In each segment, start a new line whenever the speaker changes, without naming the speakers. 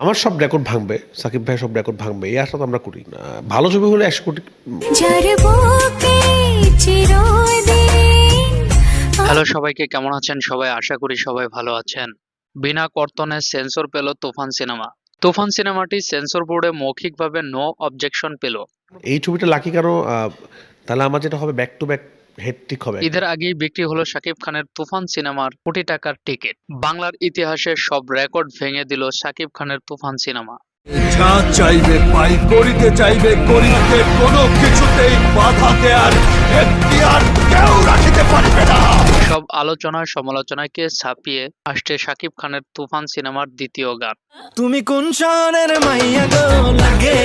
আমার সব রেকর্ড ভাঙবে সাকিব ভাই সব রেকর্ড ভাঙবে এই আশা তো আমরা করি না। ভালো ছবি হলে একশো কোটি
হ্যালো সবাইকে কেমন আছেন সবাই? আশা করি সবাই ভালো আছেন। বিনা কর্তনে সেন্সর পেল তুফান সিনেমা। তুফান সিনেমাটি সেন্সর বোর্ডে মৌখিকভাবে নো অবজেকশন পেল।
এই ছবিটা লাকি কারও আহ, তাহলে আমার যেটা হবে ব্যাক টু ব্যাক হেডটিক হবে
ঈদের আগেই বিক্রি হলো শাকিব খানের তুফান সিনেমার কোটি টাকার টিকিট। বাংলার ইতিহাসে সব রেকর্ড ভেঙে দিল শাকিব খানের তুফান সিনেমা।
যা চাইবে পাই করিতে চাইবে করিতে কোনো কিছুতেই বাধা দেয়ার এখতিয়ার কেউ রাখিতে পারবে না।
সব আলোচনায় সমালোচনাকে ছাপিয়ে আসছে শাকিব খানের তুফান সিনেমার দ্বিতীয় গান।
তুমি কোন শহরের মাইয়া গো? লাগে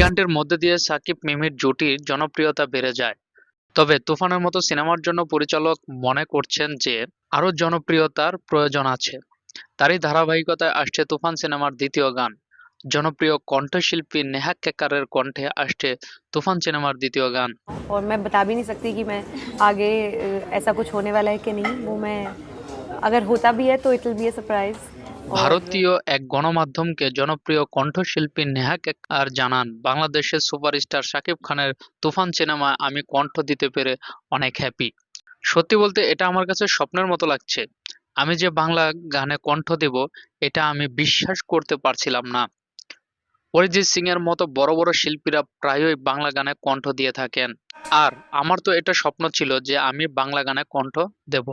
গানটির মধ্যে দিয়ে সাকিব মিমির জুটির জনপ্রিয়তা বেড়ে যায় তবে তুফানের মতো সিনেমার জন্য পরিচালক মনে করছেন যে আরো জনপ্রিয়তার প্রয়োজন আছে তারই ধারাবাহিকতায় আসছে তুফান সিনেমার দ্বিতীয় গান জনপ্রিয় কণ্ঠশিল্পী নেহা কেকারের কণ্ঠে আসছে তুফান সিনেমার দ্বিতীয় গান
और मैं बता भी नहीं सकती कि मैं आगे अ, ऐसा कुछ होने वाला है कि नहीं वो मैं अगर होता भी है तो it will be a surprise
ভারতীয় এক গণমাধ্যমকে জনপ্রিয় কণ্ঠশিল্পী নেহা কেকার জানান বাংলাদেশের সুপারস্টার শাকিব খানের তুফান সিনেমায় আমি কণ্ঠ দিতে পেরে অনেক হ্যাপি সত্যি বলতে এটা আমার কাছে স্বপ্নের মতো লাগছে। আমি যে বাংলা গানে কণ্ঠ দেব এটা আমি বিশ্বাস করতে পারছিলাম না। অরিজিৎ সিং এর মতো বড় বড় শিল্পীরা প্রায়ই বাংলা গানে কণ্ঠ দিয়ে থাকেন। আর আমার তো এটা স্বপ্ন ছিল যে আমি বাংলা গানে কণ্ঠ দেব।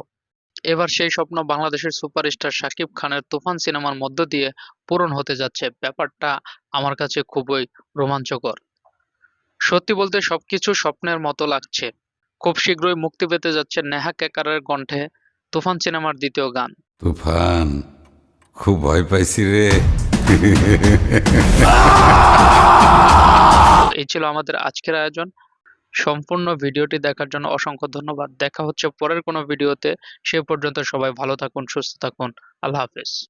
এবার সেই স্বপ্ন বাংলাদেশের সুপারস্টার শাকিব খানের তুফান সিনেমার মধ্য দিয়ে পূরণ হতে যাচ্ছে। ব্যাপারটা আমার কাছে খুবই রোমাঞ্চকর। সত্যি বলতে সবকিছু স্বপ্নের মতো লাগছে। খুব শীঘ্রই মুক্তি পেতে যাচ্ছে নেহা কেকারের কণ্ঠে তুফান সিনেমার দ্বিতীয় গান।
তুফান খুব ভয় পাইছি রে।
এই ছিল আমাদের আজকের আয়োজন। সম্পূর্ণ ভিডিওটি দেখার জন্য অসংখ্য ধন্যবাদ। দেখা হচ্ছে পরের কোনো ভিডিওতে। সে পর্যন্ত সবাই ভালো থাকুন, সুস্থ থাকুন। আল্লাহ হাফেজ।